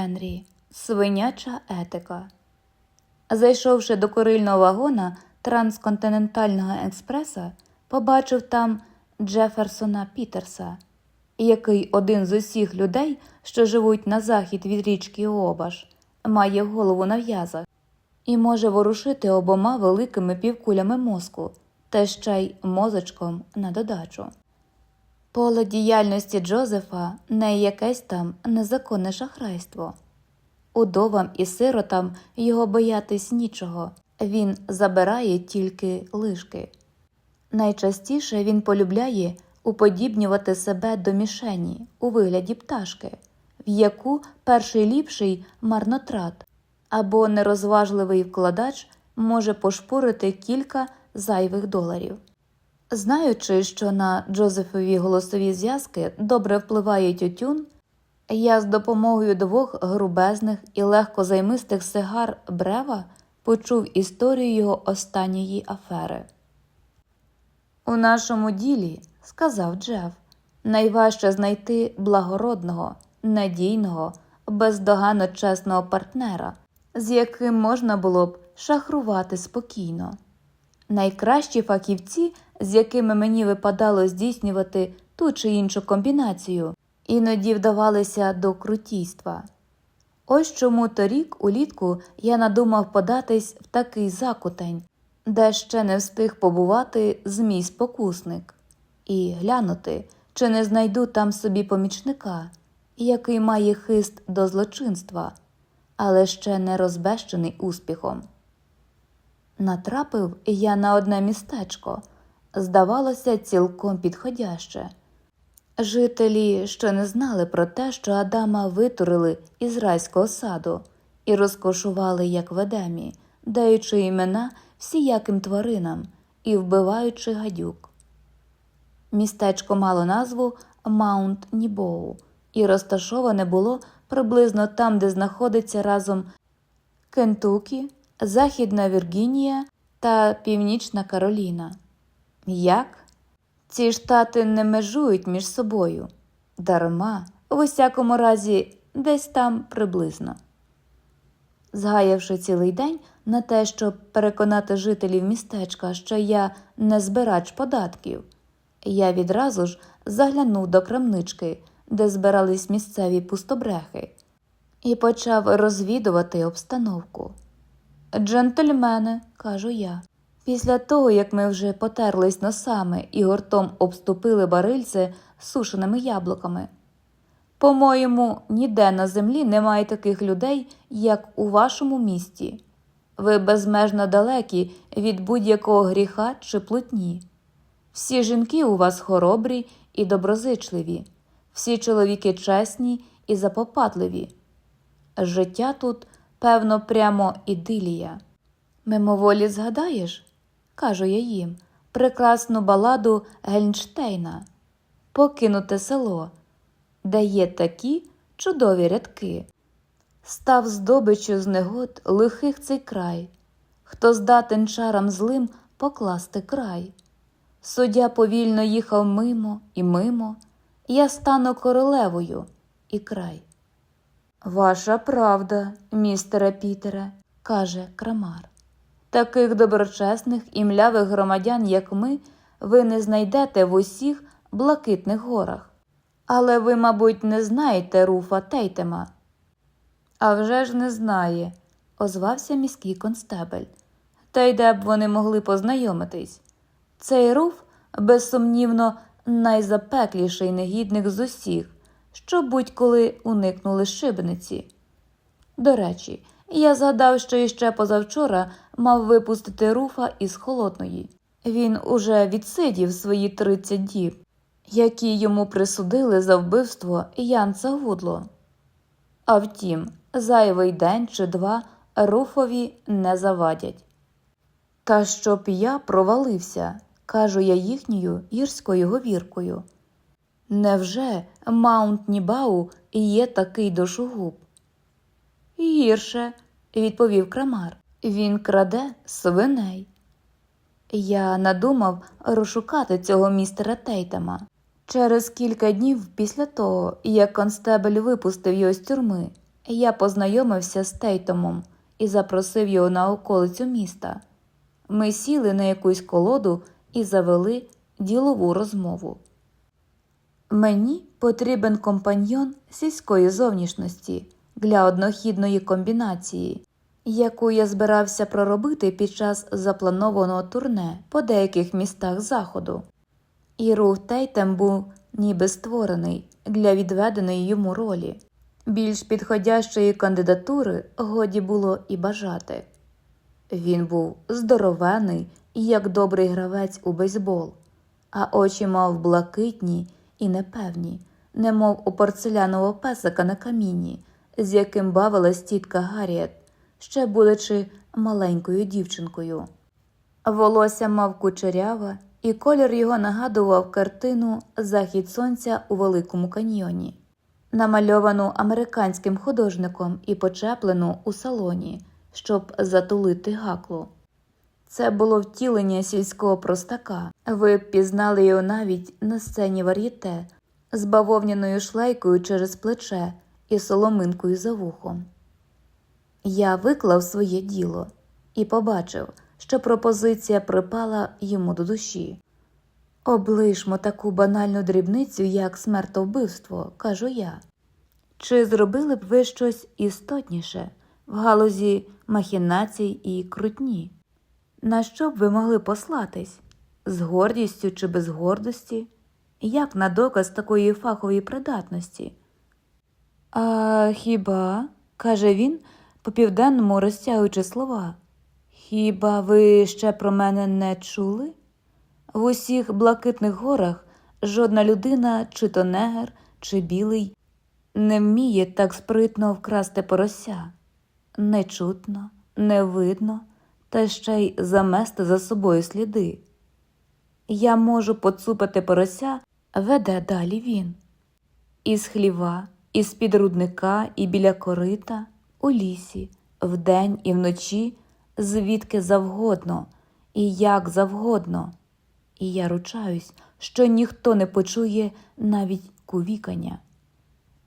Генрі, свиняча етика. Зайшовши до курильного вагона трансконтинентального експреса, побачив там Джеферсона Пітерса, який один з усіх людей, що живуть на захід від річки Обаш, має голову на в'язах і може ворушити обома великими півкулями мозку та ще й мозочком на додачу. Поле діяльності Джозефа не якесь там незаконне шахрайство. Удовам і сиротам його боятись нічого, він забирає тільки лишки. Найчастіше він полюбляє уподібнювати себе до мішені у вигляді пташки, в яку перший ліпший марнотрат або нерозважливий вкладач може пошпурити кілька зайвих доларів. Знаючи, що на Джозефові голосові зв'язки добре впливає тютюн, я з допомогою двох грубезних і легко займистих сигар Брева почув історію його останньої афери. У нашому ділі, сказав Джеф, найважче знайти благородного, надійного, бездоганно чесного партнера, з яким можна було б шахрувати спокійно. Найкращі фахівці, з якими мені випадало здійснювати ту чи іншу комбінацію, іноді вдавалися до крутійства. Ось чому торік улітку я надумав податись в такий закутень, де ще не встиг побувати змій спокусник, і глянути, чи не знайду там собі помічника, який має хист до злочинства, але ще не розбещений успіхом. Натрапив я на одне містечко, здавалося, цілком підходяще. Жителі ще не знали про те, що Адама витурили із райського саду і розкошували як в Едемі, даючи імена всіяким тваринам і вбиваючи гадюк. Містечко мало назву Маунт Нібоу і розташоване було приблизно там, де знаходиться разом Кентукі, Західна Віргінія та Північна Кароліна. Як? Ці штати не межують між собою, дарма, в усякому разі, десь там приблизно. Згаявши цілий день на те, щоб переконати жителів містечка, що я не збирач податків, я відразу ж заглянув до крамнички, де збирались місцеві пустобрехи, і почав розвідувати обстановку. Джентльмени, кажу я, після того, як ми вже потерлись носами і гуртом обступили барильце сушеними яблуками. По-моєму, ніде на землі немає таких людей, як у вашому місті. Ви безмежно далекі від будь-якого гріха чи плутні. Всі жінки у вас хоробрі і доброзичливі, всі чоловіки чесні і запопадливі. Життя тут, певно, прямо ідилія. Мимоволі згадаєш, кажу я їм, прекрасну баладу Гельнштейна, покинуте село, де є такі чудові рядки. Став здобичю з негод лихих цей край, хто здатен чарам злим покласти край. Суддя повільно їхав мимо і мимо, я стану королевою і край. Ваша правда, містере Пітере, каже Крамар. Таких доброчесних і млявих громадян, як ми, ви не знайдете в усіх блакитних горах. Але ви, мабуть, не знаєте руфа Тейтема. «А вже ж не знає, озвався міський констебель. Та й де б вони могли познайомитись. Цей руф, безсумнівно, найзапекліший негідник з усіх, що будь-коли уникнули шибениці. До речі, я згадав, що іще позавчора мав випустити руфа із холодної. Він уже відсидів свої 30 діб, які йому присудили за вбивство Янца Гудло. А втім, зайвий день чи два руфові не завадять. Та щоб я провалився, кажу я їхньою гірською говіркою. Невже Маунт Нібау є такий дошугуб? Гірше, відповів крамар. Він краде свиней. Я надумав розшукати цього містера Тейтема. Через кілька днів після того, як констебель випустив його з тюрми, Я познайомився з Тейтомом і запросив його на околицю міста. Ми сіли на якусь колоду і завели ділову розмову. Мені потрібен компаньйон сільської зовнішності для однохідної комбінації, яку я збирався проробити під час запланованого турне по деяких містах заходу. І рух Тейтем був ніби створений для відведеної йому ролі. Більш підходящої кандидатури годі було і бажати. Він був здоровений і як добрий гравець у бейсбол, а очі мав блакитні і непевні, немов у порцелянового песика на каміні, з яким бавилась тітка Гарріет, ще будучи маленькою дівчинкою. Волосся мав кучеряве, і колір його нагадував картину Захід сонця у Великому каньйоні, намальовану американським художником і почеплену у салоні, щоб затулити гаклу. Це було втілення сільського простака. Ви б пізнали його навіть на сцені вар'єте з бавовняною шлейкою через плече і соломинкою за вухом. Я виклав своє діло і побачив, що пропозиція припала йому до душі. Облишмо таку банальну дрібницю, як смертовбивство, кажу я. Чи зробили б ви щось істотніше в галузі махінацій і крутні? На що б ви могли послатись? З гордістю чи без гордості? Як на доказ такої фахової придатності? А хіба, каже він, по південному розтягуючи слова, хіба ви ще про мене не чули? В усіх блакитних горах жодна людина, чи то негр, чи білий, не вміє так спритно вкрасти порося. Не чутно, не видно, та ще й замести за собою сліди. Я можу поцупити порося, веде далі він. Із хліва, із під рудника і біля корита, у лісі, вдень і вночі, звідки завгодно, і як завгодно. І я ручаюсь, що ніхто не почує навіть кувікання.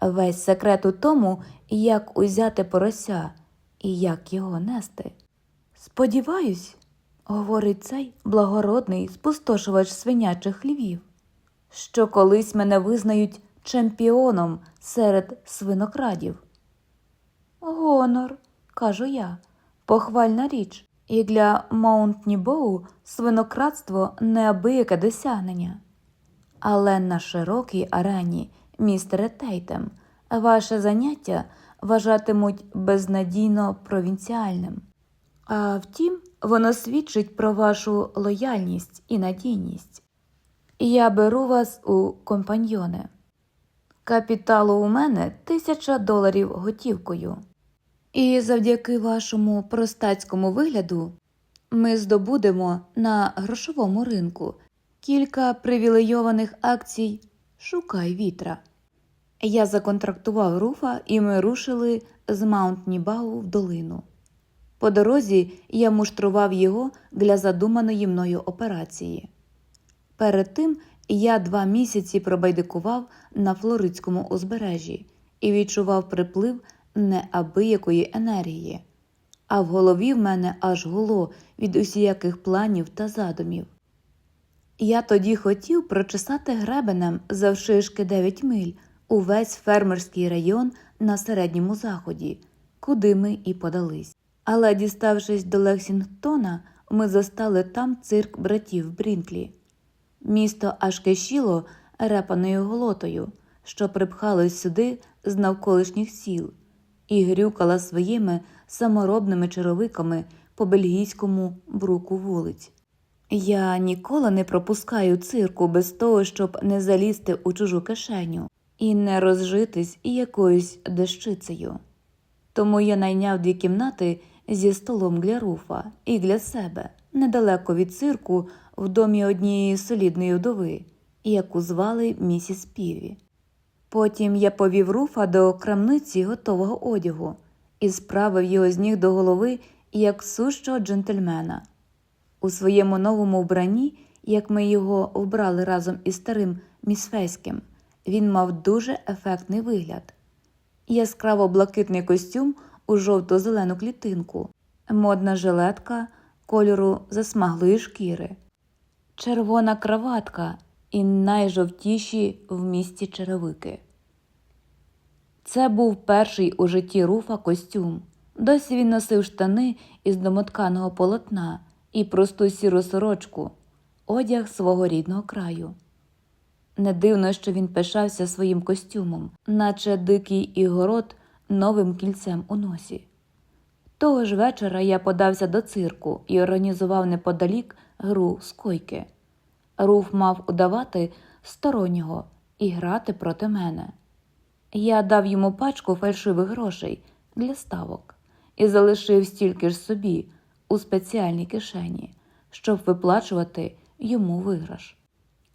Весь секрет у тому, як узяти порося і як його нести. Сподіваюсь, говорить цей благородний спустошувач свинячих хлівів, що колись мене визнають чемпіоном серед свинокрадів. Гонор, кажу я, похвальна річ, і для Маунтнібоу свинокрадство неабияке досягнення. Але на широкій арені, містере Тейтем, ваше заняття вважатимуть безнадійно провінціальним. А втім, воно свідчить про вашу лояльність і надійність. Я беру вас у компаньйони. Капіталу у мене тисяча доларів готівкою. І завдяки вашому простацькому вигляду ми здобудемо на грошовому ринку кілька привілейованих акцій Шукай вітра. Я законтрактував руфа, і ми рушили з Маунт-Нібау в долину. По дорозі я муштрував його для задуманої мною операції. Перед тим я два місяці пробайдикував на Флоридському узбережжі і відчував приплив неабиякої енергії, а в голові в мене аж гуло від усіяких планів та задумів. Я тоді хотів прочесати гребенем завшишки 9 миль увесь фермерський район на середньому заході, куди ми і подались. Але, діставшись до Лексінгтона, ми застали там цирк братів Брінклі. Місто аж кишіло репаною голотою, що припхалось сюди з навколишніх сіл, і грюкала своїми саморобними черевиками по бельгійському бруку вулиць. Я ніколи не пропускаю цирку без того, щоб не залізти у чужу кишеню і не розжитись якоюсь дещицею. Тому я найняв дві кімнати зі столом для руфа і для себе недалеко від цирку в домі однієї солідної вдови, яку звали місіс Піві. Потім я повів руфа до крамниці готового одягу і справив його з ніг до голови як сущого джентльмена. У своєму новому вбранні, як ми його вбрали разом із старим місфейським, він мав дуже ефектний вигляд. яскраво блакитний костюм у жовто-зелену клітинку, модна жилетка кольору засмаглої шкіри, червона краватка і найжовтіші в місті черевики. Це був перший у житті Руфа костюм. Досі він носив штани із домотканого полотна і просту сіру сорочку, одяг свого рідного краю. Не дивно, що він пишався своїм костюмом, наче дикий ігород новим кільцем у носі. Того ж вечора я подався до цирку і організував неподалік гру з койки. Руф мав удавати стороннього і грати проти мене. Я дав йому пачку фальшивих грошей для ставок і залишив стільки ж собі у спеціальній кишені, щоб виплачувати йому виграш.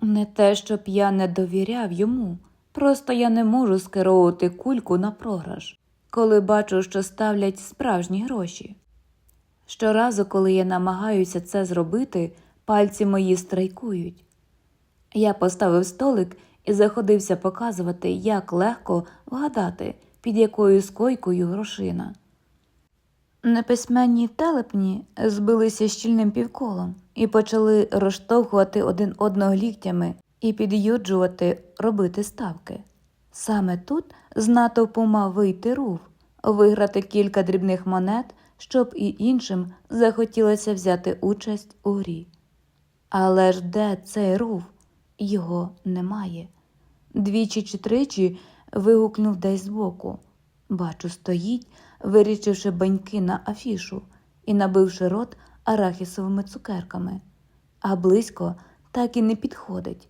Не те, щоб я не довіряв йому, просто я не можу скеровувати кульку на програш, коли бачу, що ставлять справжні гроші. Щоразу, коли я намагаюся це зробити, пальці мої страйкують. Я поставив столик і заходився показувати, як легко вгадати, під якою скойкою грошина. Неписьменні телепні збилися щільним півколом і почали розштовхувати один одного ліктями і під'юджувати робити ставки. Саме тут з натовпу мав вийти рув, виграти кілька дрібних монет, щоб і іншим захотілося взяти участь у грі. Але ж де цей рув? Його немає. Двічі чи тричі вигукнув десь збоку. Бачу, стоїть, вирічивши баньки на афішу і набивши рот арахісовими цукерками, а близько так і не підходить.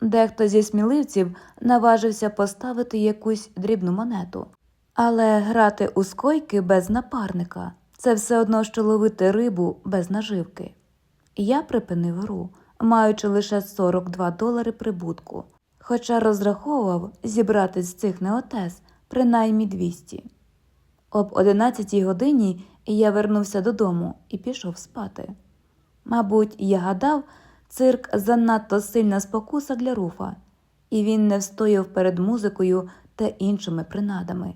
Дехто зі сміливців наважився поставити якусь дрібну монету, але грати у скойки без напарника це все одно, що ловити рибу без наживки. Я припинив гру, маючи лише 42 долари прибутку, хоча розраховував зібрати з цих неотес принаймні 200. Об 11 годині я вернувся додому і пішов спати. Мабуть, я гадав, цирк занадто сильна спокуса для руфа, і він не встояв перед музикою та іншими принадами.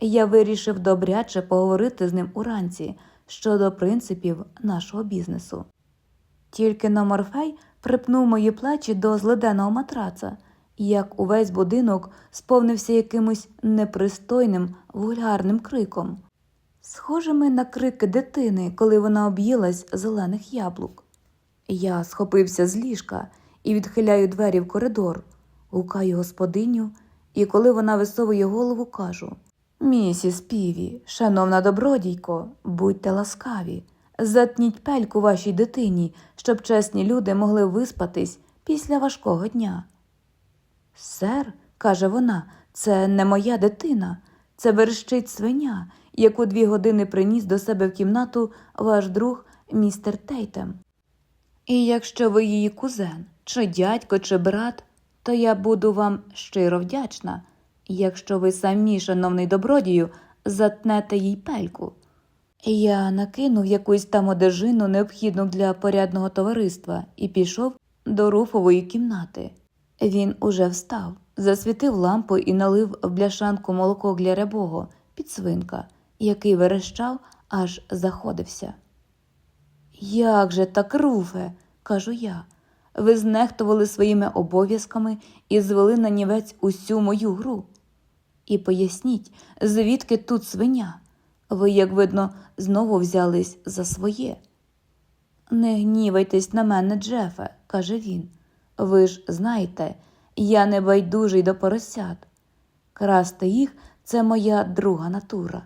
Я вирішив добряче поговорити з ним уранці щодо принципів нашого бізнесу. Тільки но Морфей припнув мої плечі до зледеного матраца, як увесь будинок сповнився якимось непристойним вульгарним криком, схожими на крики дитини, коли вона об'їлась зелених яблук. Я схопився з ліжка і відхиляю двері в коридор, гукаю господиню, і коли вона висовує голову, кажу Місіс Піві, шановна добродійко, будьте ласкаві, затніть пельку вашій дитині, щоб чесні люди могли виспатись після важкого дня. Сер, каже вона, це не моя дитина, це верещить свиня, яку дві години приніс до себе в кімнату ваш друг містер Тейтем. І якщо ви її кузен, чи дядько, чи брат, то я буду вам щиро вдячна, якщо ви самі, шановний добродію, затнете їй пельку. Я накинув якусь там одежину, необхідну для порядного товариства, і пішов до руфової кімнати. Він уже встав, засвітив лампу і налив в бляшанку молоко для рябого під свинка, який верещав, аж заходився. Як же так, руфе, кажу я. Ви знехтували своїми обов'язками і звели на нівець усю мою гру. І поясніть, звідки тут свиня? Ви, як видно, знову взялись за своє. Не гнівайтесь на мене, Джефе, каже він. Ви ж знаєте, я не байдужий до поросят. Красти їх це моя друга натура.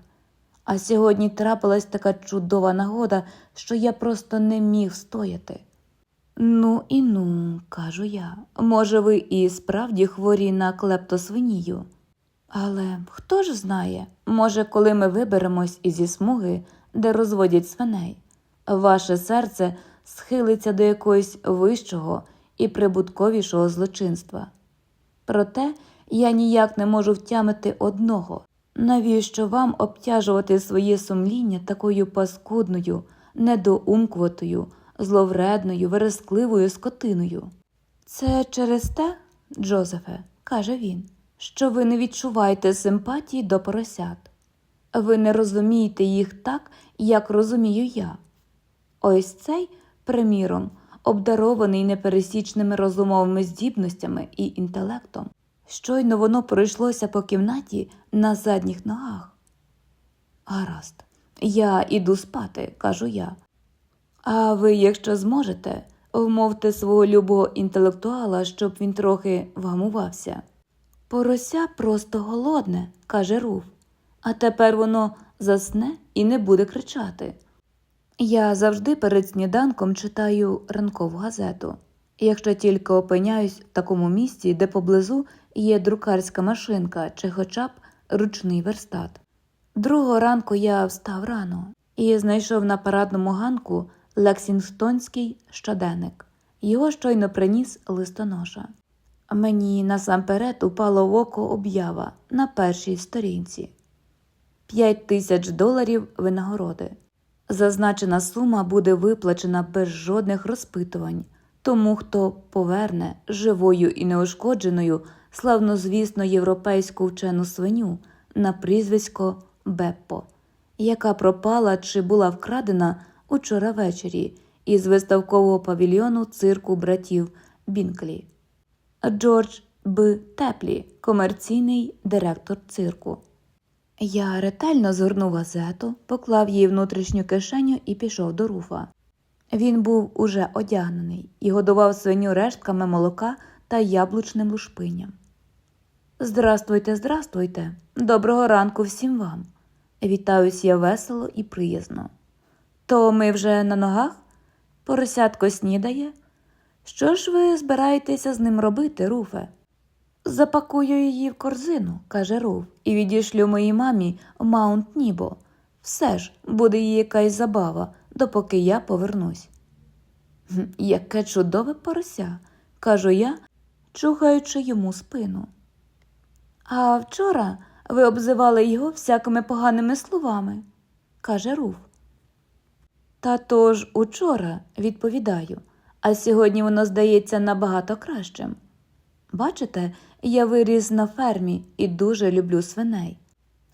А сьогодні трапилась така чудова нагода, що я просто не міг стояти. Ну і ну, кажу я, може, ви і справді хворі на клептосвинію. Але хто ж знає, може, коли ми виберемось ізі смуги, де розводять свиней, ваше серце схилиться до якогось вищого і прибутковішого злочинства. Проте я ніяк не можу втямити одного, навіщо вам обтяжувати своє сумління такою паскудною, недоумкуватою, зловредною, верескливою скотиною. Це через те, Джозефе, каже він, що ви не відчуваєте симпатії до поросят. Ви не розумієте їх так, як розумію я. Ось цей, приміром, обдарований непересічними розумовими здібностями і інтелектом. Щойно воно пройшлося по кімнаті на задніх ногах. Гаразд, я іду спати, кажу я. А ви, якщо зможете, вмовте свого любого інтелектуала, щоб він трохи вгамувався. Порося просто голодне, каже Руф, а тепер воно засне і не буде кричати. Я завжди перед сніданком читаю ранкову газету, якщо тільки опиняюсь в такому місці, де поблизу є друкарська машинка чи хоча б ручний верстат. Другого ранку я встав рано і знайшов на парадному ганку Лексінгтонський щоденник. Його щойно приніс листоноша. Мені насамперед упало в око об'ява на першій сторінці п'ять тисяч доларів винагороди. Зазначена сума буде виплачена без жодних розпитувань тому, хто поверне живою і неушкодженою славнозвісну європейську вчену свиню на прізвисько Беппо, яка пропала чи була вкрадена учора ввечері із виставкового павільйону цирку братів Бінклі. Джордж Б. Теплі, комерційний директор цирку. Я ретельно згорнув газету, поклав її внутрішню кишеню і пішов до руфа. Він був уже одягнений і годував свиню рештками молока та яблучним лушпинням. Здрастуйте, здрастуйте, доброго ранку всім вам. Вітаюсь я весело і приязно. То ми вже на ногах? Поросятко снідає? Що ж ви збираєтеся з ним робити, Руфе? Запакую її в корзину, каже Руф, і відішлю моїй мамі в Маунт Нібо. Все ж буде їй якась забава, допоки я повернусь. Яке чудове порося, кажу я, чухаючи йому спину. А вчора ви обзивали його всякими поганими словами, каже Руф. Та то учора, відповідаю, а сьогодні воно здається набагато кращим. Бачите, я виріс на фермі і дуже люблю свиней.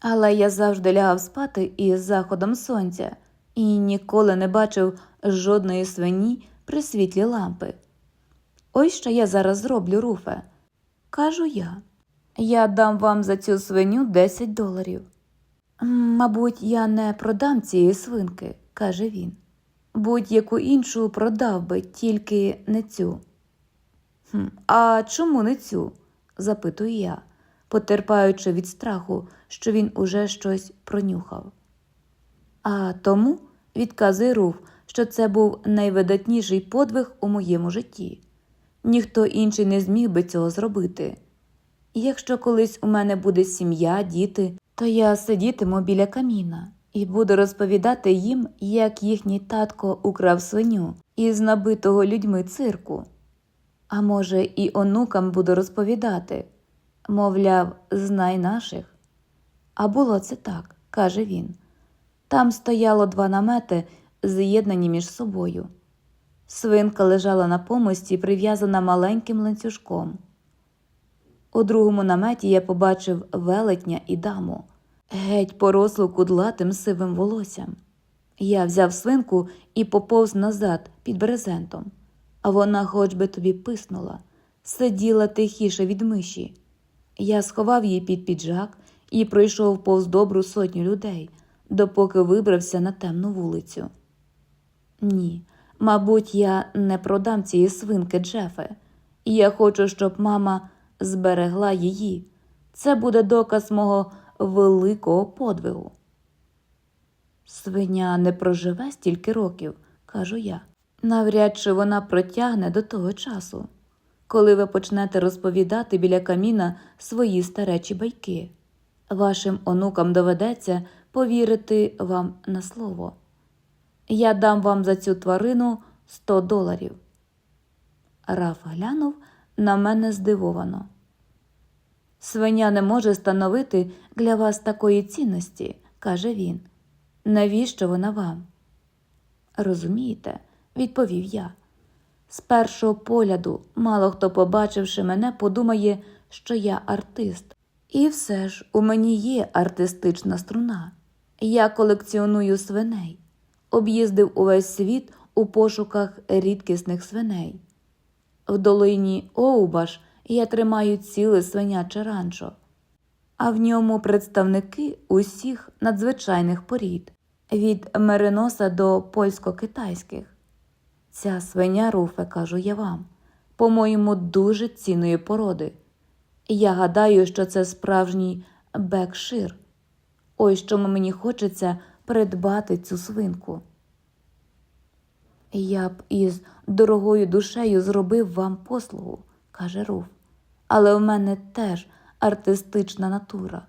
Але я завжди лягав спати із заходом сонця і ніколи не бачив жодної свині при світлі лампи. Ось що я зараз зроблю, Руфе. Кажу я. Я дам вам за цю свиню 10 доларів. Мабуть, я не продам цієї свинки, каже він. Будь-яку іншу продав би, тільки не цю. «Хм, А чому не цю? запитую я, потерпаючи від страху, що він уже щось пронюхав. А тому, відказує Руф, що це був найвидатніший подвиг у моєму житті. Ніхто інший не зміг би цього зробити. Якщо колись у мене буде сім'я, діти, то я сидітиму біля каміна і буду розповідати їм, як їхній татко украв свиню із набитого людьми цирку. А може, і онукам буду розповідати, мовляв, знай наших. А було це так, каже він. Там стояло два намети, з'єднані між собою. Свинка лежала на помості, прив'язана маленьким ланцюжком. У другому наметі я побачив велетня і даму, геть порослу кудлатим сивим волоссям. Я взяв свинку і поповз назад під брезентом, а вона хоч би тобі писнула, сиділа тихіше від миші. Я сховав її під піджак і пройшов повз добру сотню людей, допоки вибрався на темну вулицю. Ні, мабуть, я не продам цієї свинки Джефе. Я хочу, щоб мама зберегла її. Це буде доказ мого великого подвигу. Свиня не проживе стільки років, кажу я. Навряд чи вона протягне до того часу, коли ви почнете розповідати біля каміна свої старечі байки. Вашим онукам доведеться повірити вам на слово. Я дам вам за цю тварину 100 доларів. Раф глянув на мене здивовано. Свиня не може становити для вас такої цінності, каже він. Навіщо вона вам? Розумієте, відповів я. З першого погляду, мало хто, побачивши мене, подумає, що я артист, І все ж у мені є артистична струна. Я колекціоную свиней, об'їздив увесь світ у пошуках рідкісних свиней. В долині Оубаш я тримаю ціле свиняче ранчо, а в ньому представники усіх надзвичайних порід від мериноса до польсько-китайських. Ця свиня, Руфе, кажу я вам, по-моєму, дуже цінної породи. Я гадаю, що це справжній бекшир. Ось чому мені хочеться придбати цю свинку. Я б із дорогою душею зробив вам послугу, каже Руф, але в мене теж артистична натура.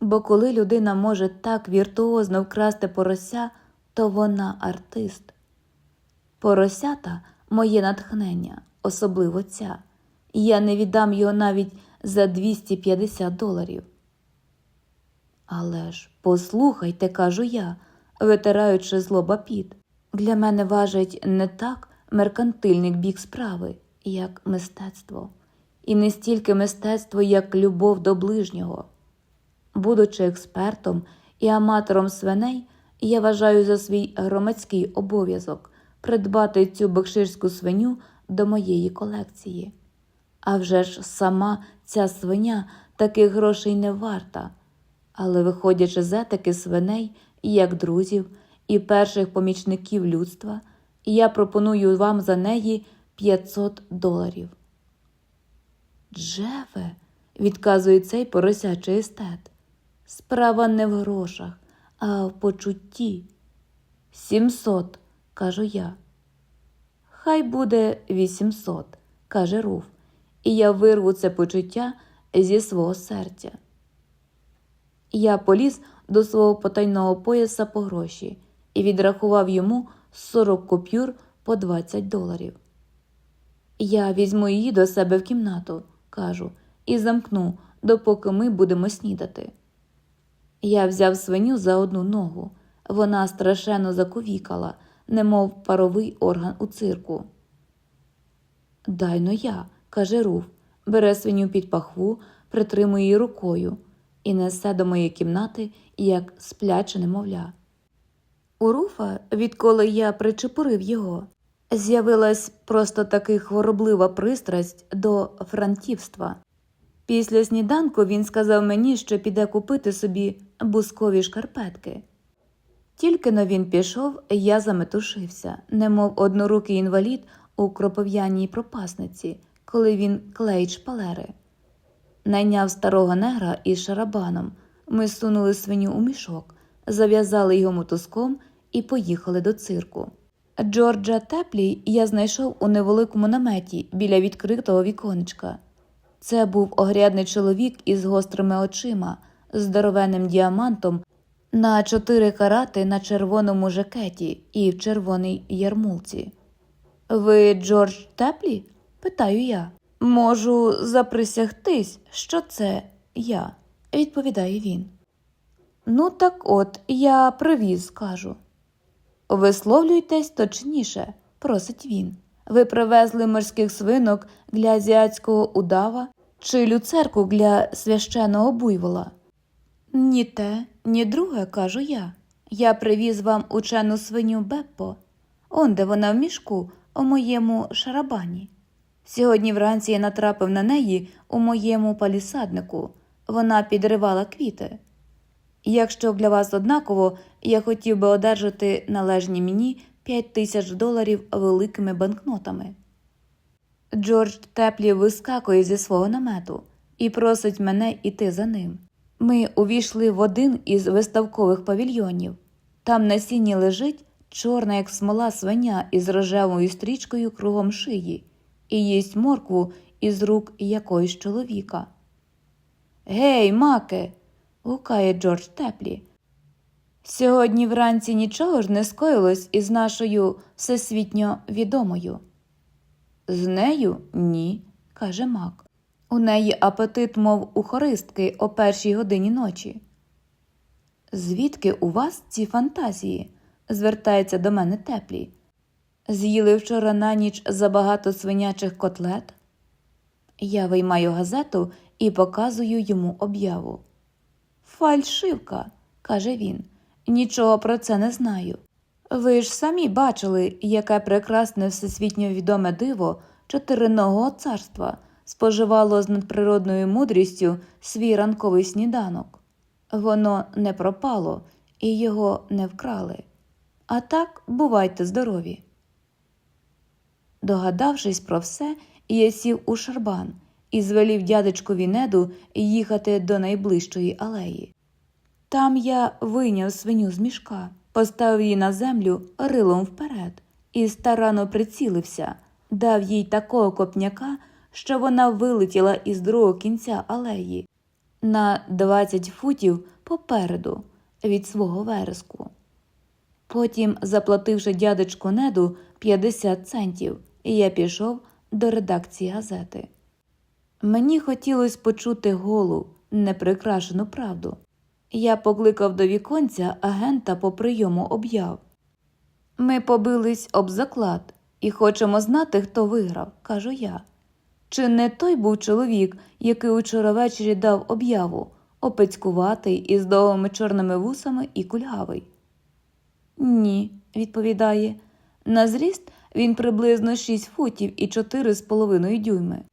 Бо коли людина може так віртуозно вкрасти порося, то вона артист. Поросята моє натхнення, особливо ця. Я не віддам його навіть за 250 доларів. Але ж послухайте, кажу я, витираючи злоба піт. Для мене важить не так меркантильний бік справи, як мистецтво, і не стільки мистецтво, як любов до ближнього. Будучи експертом і аматором свиней, я вважаю за свій громадський обов'язок придбати цю бекширську свиню до моєї колекції. А вже ж сама ця свиня таких грошей не варта. Але, виходячи з етики свиней, як друзів і перших помічників людства, я пропоную вам за неї 500 доларів. Джефе, відказує цей поросячий естет. Справа не в грошах, а в почутті. Сімсот, кажу я. Хай буде вісімсот, каже Руф, і я вирву це почуття зі свого серця. Я поліз до свого потайного пояса по гроші і відрахував йому 40 купюр по 20 доларів. Я візьму її до себе в кімнату, кажу, і замкну, допоки ми будемо снідати. Я взяв свиню за одну ногу. Вона страшенно заковікала, немов паровий орган у цирку. Дай но я, каже Руф, бере свиню під пахву, притримує її рукою і несе до моєї кімнати, як спляче немовля. У Руфа, відколи я причепурив його, з'явилась просто таки хвороблива пристрасть до франтівства. Після сніданку він сказав мені, що піде купити собі бускові шкарпетки. Тільки но він пішов, я заметушився, немов однорукий інвалід у кропов'яній пропасниці, коли він клеїть шпалери. Найняв старого негра із шарабаном. Ми сунули свиню у мішок, зав'язали його мотузком і поїхали до цирку. Джорджа Теплі я знайшов у невеликому наметі біля відкритого віконечка. Це був огрядний чоловік із гострими очима, здоровенним діамантом на чотири карати на червоному жакеті і в червоній ярмулці. Ви Джордж Теплі? питаю я. Можу заприсягтись, що це я, відповідає він. Ну, так от, я привіз, кажу. Висловлюйтесь точніше, просить він. Ви привезли морських свинок для азіатського удава чи люцерку для священого буйвола? Ні те, ні друге, кажу я. Я привіз вам учену свиню Беппо. Он де вона в мішку, у моєму шарабані. Сьогодні вранці я натрапив на неї у моєму палісаднику. Вона підривала квіти. Якщо для вас однаково, я хотів би одержати належні мені 5 тисяч доларів великими банкнотами. Джордж Теплі вискакує зі свого намету і просить мене іти за ним. Ми увійшли в один із виставкових павільйонів. Там на сіні лежить чорна, як смола свиня із рожевою стрічкою кругом шиї і їсть моркву із рук якоїсь чоловіка. Гей, маке. Гукає Джордж Теплі. Сьогодні вранці нічого ж не скоїлось із нашою всесвітньо відомою. З нею ні, каже Мак. У неї апетит, мов у хористки о першій годині ночі. Звідки у вас ці фантазії? звертається до мене теплі. З'їли вчора на ніч забагато свинячих котлет? Я виймаю газету і показую йому об'яву. Фальшивка, каже він, нічого про це не знаю. Ви ж самі бачили, яке прекрасне всесвітньо відоме диво чотириного царства споживало з надприродною мудрістю свій ранковий сніданок. Воно не пропало і його не вкрали. А так бувайте здорові. Догадавшись про все, я сів у шарбан і звелів дядечкові неду їхати до найближчої алеї. Там я вийняв свиню з мішка, поставив її на землю рилом вперед і старанно прицілився, дав їй такого копняка, що вона вилетіла із другого кінця алеї на 20 футів попереду від свого вереску. Потім, заплативши дядечку неду 50 центів, я пішов до редакції газети. Мені хотілося почути голу, неприкрашену правду. Я покликав до віконця агента по прийому об'яв. Ми побились об заклад і хочемо знати, хто виграв, кажу я. Чи не той був чоловік, який учора ввечері дав об'яву, опецькуватий із довгими чорними вусами і кульгавий? Ні, відповідає. На зріст він приблизно 6 футів і 4 з половиною дюйми,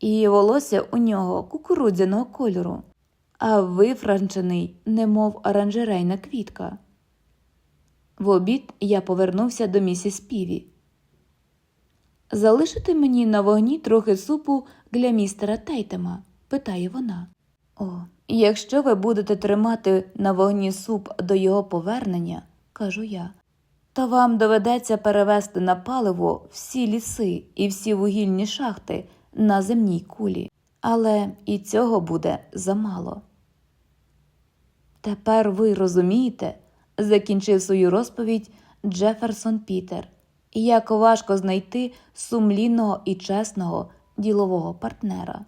і волосся у нього кукурудзяного кольору, а вифранчений, немов оранжерейна квітка. В обід я повернувся до місіс Піві. Залишити мені на вогні трохи супу для містера Тейтема? питає вона. О, якщо ви будете тримати на вогні суп до його повернення, кажу я, то вам доведеться перевести на паливо всі ліси і всі вугільні шахти на земній кулі, але і цього буде замало. Тепер ви розумієте, закінчив свою розповідь Джеферсон Пітер, як важко знайти сумлінного і чесного ділового партнера.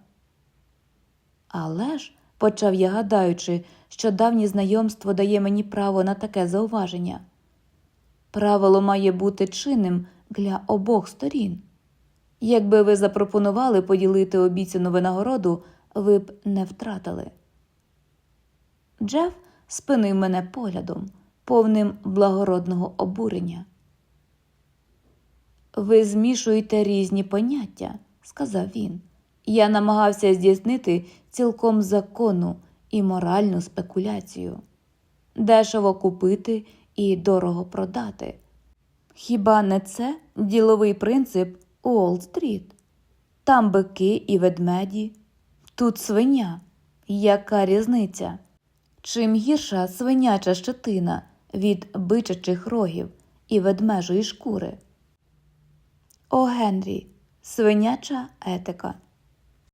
Але ж, почав я гадаючи, що давнє знайомство дає мені право на таке зауваження. Правило має бути чинним для обох сторін. Якби ви запропонували поділити обіцяну винагороду, ви б не втратили. Джеф спинив мене поглядом, повним благородного обурення. Ви змішуєте різні поняття, сказав він. Я намагався здійснити цілком законну і моральну спекуляцію, дешево купити і дорого продати. Хіба не це діловий принцип Уолл-стріт? Там бики і ведмеді, тут свиня. Яка різниця? Чим гірша свиняча щетина від бичачих рогів і ведмежої шкури? О Генрі, свиняча етика.